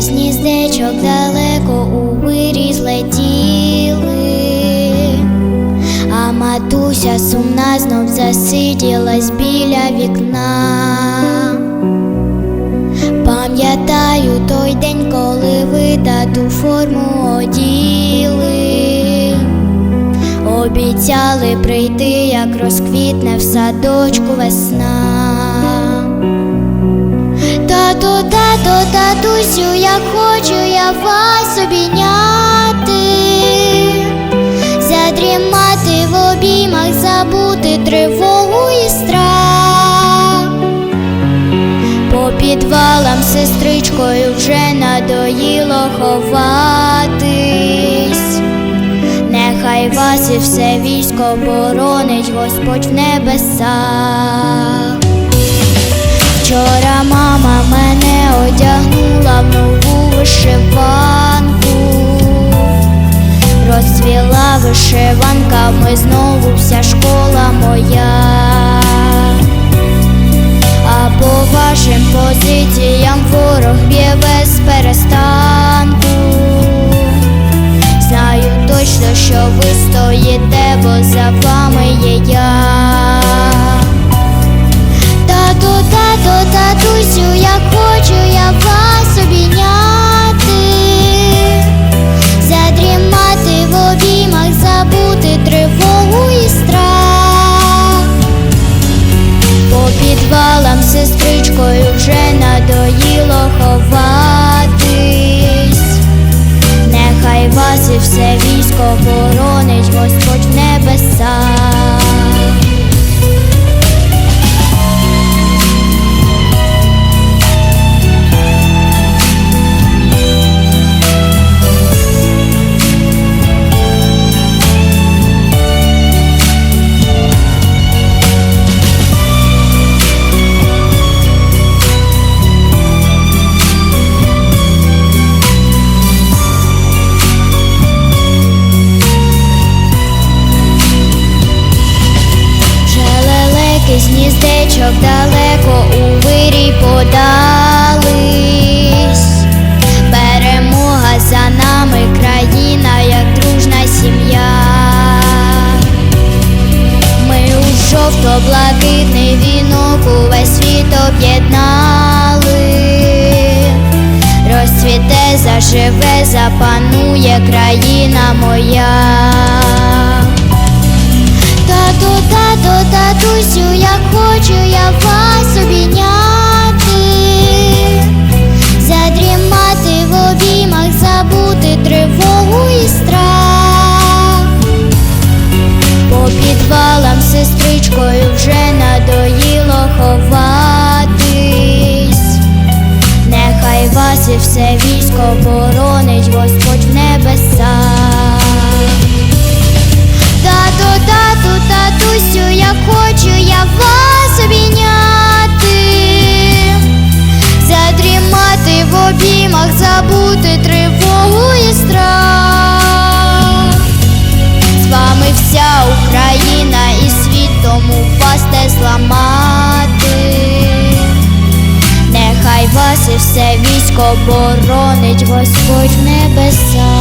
з гніздечок далеко у виріз летіли, а матуся сумна знов засиділась біля вікна. Пам'ятаю той день, коли ви тату форму оділи, обіцяли прийти, як розквітне в садочку весна. Тато, тато, татусю, як хочу я вас обійняти, задрімати в обіймах, забути тривогу і страх. По підвалам сестричкою вже надоїло ховатись. Нехай вас і все військо боронить Господь в небесах. Вчора мама мене одягнула в нову вишиванку, розцвіла вишиванками знову вся школа моя, все військо боронить Господь в небесах. Гніздечок далеко у вирій подались. Перемога за нами, країна, як дружна сім'я. Ми у жовто-блакитний вінок увесь світ об'єднали. Розцвіте, заживе, запанує країна моя. Тато, татусю, як хочу я вас обійняти, задрімати в обіймах, забути тривогу і страх. По підвалам сестричкою вже надоїло ховатись. Нехай вас і все військо боронить все військо боронить Господь в небесах.